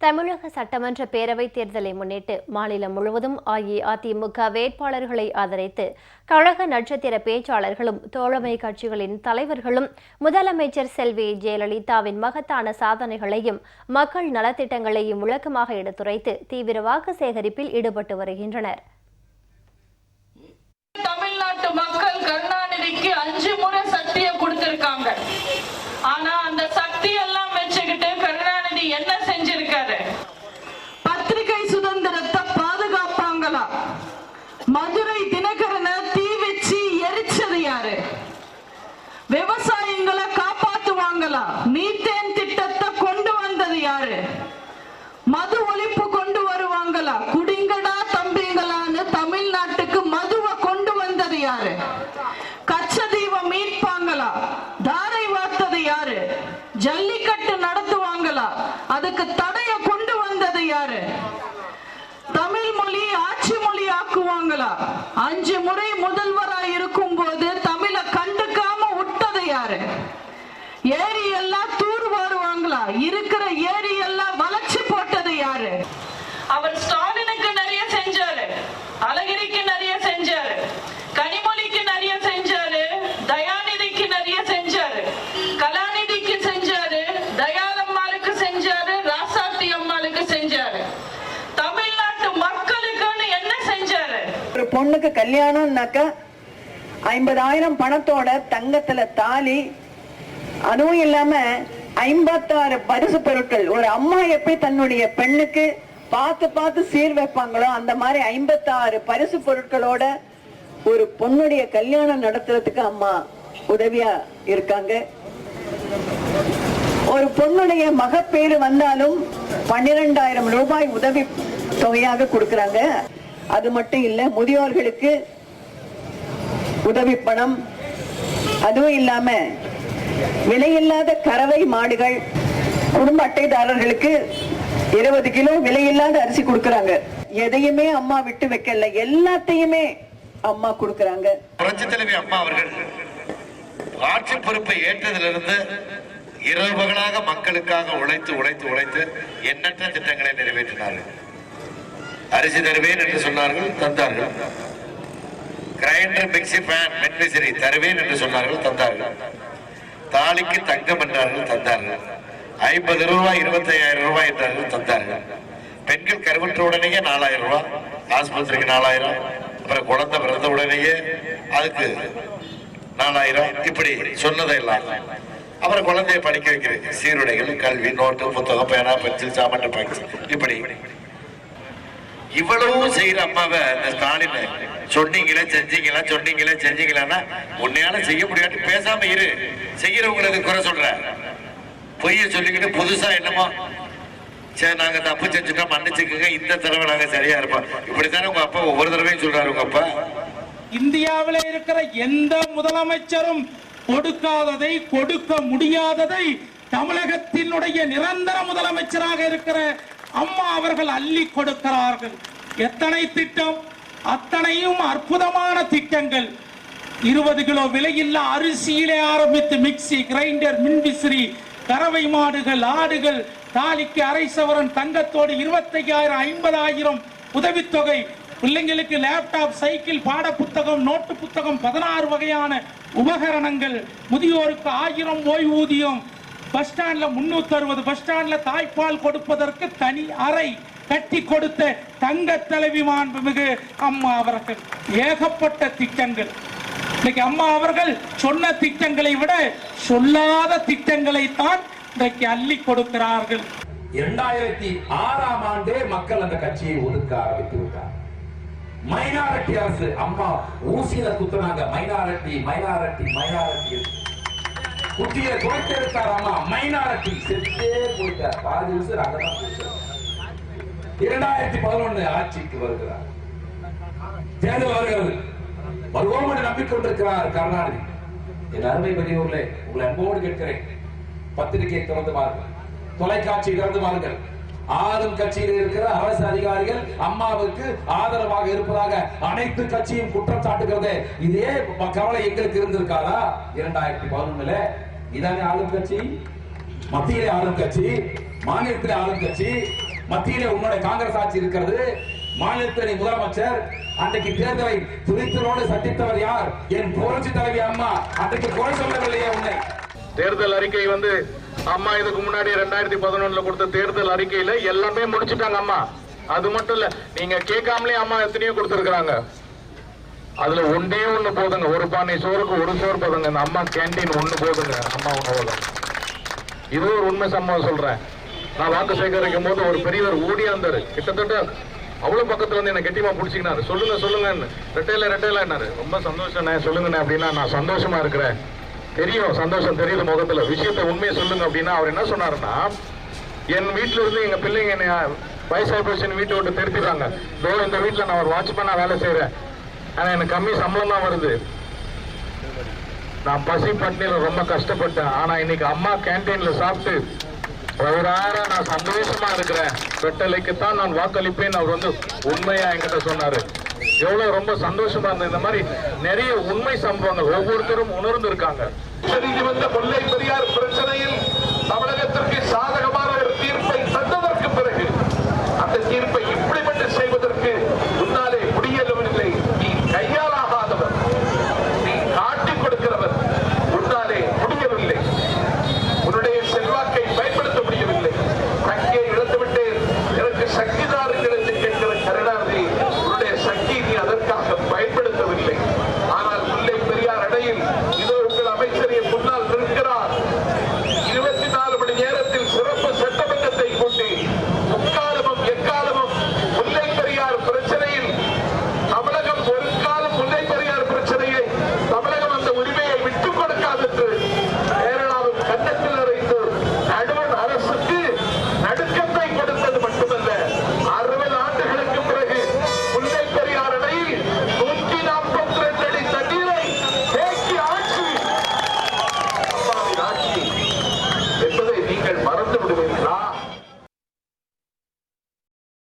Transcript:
தமிழக சட்டமன்ற பேரவைத் தேர்தலை முன்னிட்டு மாநிலம் முழுவதும் அஇஅதிமுக வேட்பாளர்களை ஆதரித்து கழக நட்சத்திர பேச்சாளர்களும் தோழமை கட்சிகளின் தலைவர்களும் முதலமைச்சர் செல்வி ஜெயலலிதாவின் மகத்தான சாதனைகளையும் மக்கள் நலத்திட்டங்களையும் விளக்கமாக எடுத்துரைத்து தீவிர வாக்கு சேகரிப்பில் ஈடுபட்டு வருகின்றனர். தமிழ்நாட்டு மக்கள் கருணாநிதிக்கு அஞ்சு முறை சக்தியை கொடுத்திருக்காங்க ஆனா அந்த சக்தி எல்லாம் வச்சுக்கிட்டு கருணாநிதி என்ன செஞ்சிருக்காரு பத்திரிகை சுதந்திரத்தை பாதுகாப்பாங்களா மதுரை தினகரனை தீ வச்சு எரிச்சது யாரு விவசாயிகளை காப்பாத்துவாங்களா மீத்தேன் திட்டத்தை கொண்டு வந்தது யாரு? மது ஒழிப்பு கொண்டு வருவாங்களா? குடிங்கடா தம்பிங்களான்னு தமிழ்நாட்டுக்கு மதுவை கொண்டு வந்தது யாரு? கச்சதீவை மீட்பாங்களா? தாரை வார்த்தது யாரு? ஜல்லிக்கட்டு நடத்துவாங்களா? அதுக்கு தடைய கொண்டு வந்தது யாரு? தமிழ் மொழி ஆட்சி மொழி ஆக்குவாங்களா? அஞ்சு முறை முதல்வரா இருக்கும் போது தமிழை கண்டுக்காம விட்டது யாரு ஏரி எல்லாம் தூர் வாருவாங்களா? இருக்கிற ஏரி எல்லாம் வளைச்சு போட்டது யாரு? அவர் ஸ்டாலினுக்கு நிறைய செஞ்சாரு அழகிரிக்கு நிறைய செஞ்சாரு கனிமொழிக்கு நிறைய செஞ்சாரு தயாநிதிக்கு நிறைய செஞ்சாரு கலாநிதிக்கு செஞ்சாரு தயாளம்மாளுக்கு செஞ்சாரு ராசாத்தி அம்மாளுக்கு செஞ்சாரு. தமிழ்நாட்டு மக்களுக்குன்னு என்ன செஞ்சாரு? ஒரு பொண்ணுக்கு கல்யாணம்னாக்கா ஐம்பதாயிரம் பணத்தோட தங்கத்துல தாலி அதுவும் இல்லாம ஐம்பத்தாறு பரிசு பொருட்கள். ஒரு அம்மா எப்படி தன்னுடைய பெண்ணுக்கு பார்த்து பார்த்து சீர் வைப்பாங்களோ அந்த மாதிரி ஐம்பத்தாறு பரிசு பொருட்களோட ஒரு பொண்ணுடைய கல்யாணம் நடத்துறதுக்கு அம்மா உதவியா இருக்காங்க. ஒரு பொண்ணுடைய மகப்பேறு வந்தாலும் பன்னிரெண்டாயிரம் ரூபாய் உதவி தொகையாக கொடுக்கறாங்க. அது மட்டும் இல்ல முதியோர்களுக்கு உதவி பணம். அதுவும் இல்லாம விலையில்லாத கறவை மாடுகள் குடும்ப அட்டைதாரர்களுக்கு இருபது கிலோ விலையில்லாத அரிசி கொடுக்கறாங்க. எதையுமே அம்மா விட்டு வைக்கல. எல்லாத்தையுமே அம்மா கொடுக்கறாங்க. புரட்சி தலைவி அம்மா அவர்கள் ஆட்சி பொறுப்பை ஏற்றதிலிருந்து இரவு பகலாக மக்களுக்காக உழைத்து உழைத்து உழைத்து எண்ணற்ற திட்டங்களை நிறைவேற்றினார்கள். அரிசி தருவேன் என்று சொன்னார்கள் தந்தார்கள். கிரைண்டர் மிக்சி பேன் மென்விசிறி தருவேன் என்று சொன்னார்கள் தந்தார்கள். தாலிக்கு தங்கம் என்றார்கள் தந்தார்கள். ஐம்பது ரூபாய் இருபத்தி ஐயாயிரம் ரூபாய் என்றார்கள் தந்தார்கள். பெண்கள் கருவுற்ற உடனேயே நாலாயிரம் ரூபாய் ஆஸ்பத்திரிக்கு நாலாயிரம் அப்புறம் குழந்தை பிறந்த உடனேயே அதுக்கு நாலாயிரம். இப்படி சொன்னதெல்லாம். அப்புறம் குழந்தைய படிக்க வைக்கிறது சீருடைகள் கல்வி நோட்டு புத்தகம் பேனா பென்சில் சாமான் பாக்ஸ் இப்படி. இவ்வளவு செய்யற அம்மாவை இந்த ஸ்டாலின் சொன்னீங்களே செஞ்சீங்களா சொன்னீங்களே செஞ்சீங்களான்னா உன்னையால செய்ய முடியாது. பேசாம இரு. செய்யறவங்களுக்கு குறை சொல்ற. பொய்ய சொல்லிக்கிட்டு புதுசா என்னமோ சரி நாங்க தப்பு செஞ்சுட்டோம் மன்னிச்சுக்கோங்க இந்த தடவை நாங்க சரியா இருப்போம். இப்படித்தானே உங்க அப்பா ஒவ்வொரு தடவையும் சொல்றாரு உங்க அப்பா? இந்தியாவில இருக்கிற எந்த முதலமைச்சரும் கொடுக்காததை கொடுக்க முடியாததை தமிழகத்தினுடைய நிரந்தர முதலமைச்சராக இருக்கிற அம்மா அவர்கள் அள்ளி கொடுக்கிறார்கள். எத்தனை திட்டம்? அத்தனையும் அற்புதமான திட்டங்கள். இருபது கிலோ விலையில்லா அரிசியிலே ஆரம்பித்து மிக்சி கிரைண்டர் மின்விசிறி கறவை மாடுகள் ஆடுகள் தாலிக்கு அரை சவரன் தங்கத்தோடு இருபத்தையாயிரம் ஐம்பதாயிரம் உதவித்தொகை. பிள்ளைங்களுக்கு லேப்டாப் சைக்கிள் பாட புத்தகம் நோட்டு புத்தகம் பதினாறு வகையான உபகரணங்கள். முதியோருக்கு ஆயிரம் ஓய்வூதியம். பஸ் ஸ்டாண்ட்ல முன்னூத்தி அறுபது பஸ் ஸ்டாண்ட்ல தாய்ப்பால் கொடுப்பதற்கு தனி அறை கட்டி கொடுத்த தங்க தலைவி மாண்புமிகு அம்மா அவர்கள். ஏகப்பட்ட திட்டங்கள். இன்னைக்கு அம்மா அவர்கள் சொன்ன திட்டங்களை விட சொல்லாத திட்டங்களை தான் இன்றைக்கு அள்ளி கொடுக்கிறார்கள். இரண்டாயிரத்தி ஆறாம் ஆண்டே மக்கள் அந்த கட்சியை ஒதுக்க ஆரம்பித்து விட்டார். மைனாரிட்டி அரசு அம்மா ஊசியில குத்துனாங்க. மைனாரிட்டி மைனாரிட்டி மைனாரிட்டி குட்டிய குறைத்தெடுத்தாராமா மைனாரிட்டி செத்தே போயிட்டார். பாதி விசர் அங்கதான் இரண்டாயிரத்தி பதினொன்னு ஆட்சிக்கு வருகிறார். தேர்தல் வருகிறது. வருவோம் என்று நம்பிக்கொண்டிருக்கிறார் கருணாநிதி. என் அருமை பெரியவர்களே உங்களை அன்போடு கேட்கிறேன். பத்திரிகை திறந்து பாருங்கள். தொலைக்காட்சி திறந்து பாருங்கள். ஆளும் கட்சியில் இருக்கிற அரசு அதிகாரிகள் அம்மாவுக்கு ஆதரவாக இருப்பதாக அனைத்து கட்சியும் குற்றம் சாட்டுகிறது இதே கவலை எங்களுக்கு இருந்திருக்காதா? இரண்டாயிரத்தி பதினொன்னுல இதானே ஆளும் கட்சி மத்தியிலே ஆளும் கட்சி மாநிலத்திலே ஆளும் கட்சி. மத்தியிலே உன்னுடைய காங்கிரஸ் ஆட்சி இருக்கிறது. மாநிலத்தினை முதலமைச்சர் அன்றைக்கு தேர்தலை துணிச்சலோடு சந்தித்தவர் யார்? என் புரட்சி தலைவி அம்மா. அன்றைக்கு குறை சொல்லவில்லையே உன்னை. தேர்தல் அறிக்கை வந்து அம்மா இதுக்கு முன்னாடி ரெண்டாயிரத்தி பதினொன்னுல கொடுத்த தேர்தல் அறிக்கையில எல்லாமே முடிச்சிட்டாங்க அம்மா. அது மட்டும் இல்ல நீங்க கேட்காமலே அம்மா எத்தனையோ கொடுத்திருக்காங்க அதுல ஒன்றே ஒண்ணு போதுங்க. ஒரு பானை சோறுக்கு ஒரு சோறு போதுங்க. இந்த அம்மா கேண்டீன் ஒண்ணு போதுங்க. அம்மா உணவுல இது ஒரு உண்மை சம்பவம் சொல்றேன். நான் வாக்கு சேகரிக்கும் போது ஒரு பெரியவர் ஓடியாந்தாரு கிட்டத்தட்ட அவ்வளவு பக்கத்துல வந்து என்ன கெட்டிமா பிடிச்சிக்கினாரு. சொல்லுங்க சொல்லுங்கன்னு. ரெட்டையில ரெட்டையில ரொம்ப சந்தோஷம்ண்ணே சொல்லுங்கண்ணே அப்படின்னா நான் சந்தோஷமா இருக்கிறேன். தெரியும் சந்தோஷம் தெரியுது முகத்துல. விஷயத்தை உண்மையை சொல்லுங்க அப்படின்னா அவர் என்ன சொன்னாருன்னா என் வீட்டுல இருந்து எங்க பிள்ளைங்க என்னை வயசாக போச்சுன்னு வீட்டை விட்டு திருப்பிட்டாங்க இதோ இந்த வீட்டுல நான் ஒரு வாட்ச்மேனா வேலை செய்யறேன் ஆனா எனக்கு கம்மி சம்பளம் தான் வருது. நான் பசி பட்டினியில ரொம்ப கஷ்டப்பட்டேன். ஆனா இன்னைக்கு அம்மா கேண்டீன்ல சாப்பிட்டு வயிறார நான் சந்தோஷமா இருக்கிறேன். வெட்டலைக்கு தான் நான் வாக்களிப்பேன். அவர் வந்து உண்மையா என்கிட்ட சொன்னாரு. எவ்வளவு ரொம்ப சந்தோஷமா இருந்தது இந்த மாதிரி நிறைய உண்மை சம்பவங்கள் ஒவ்வொருத்தரும் உணர்ந்து இருக்காங்க நீதிமன்ற முல்லை பெரியார் பிரச்சனையில் தமிழகத்திற்கு சாதகம்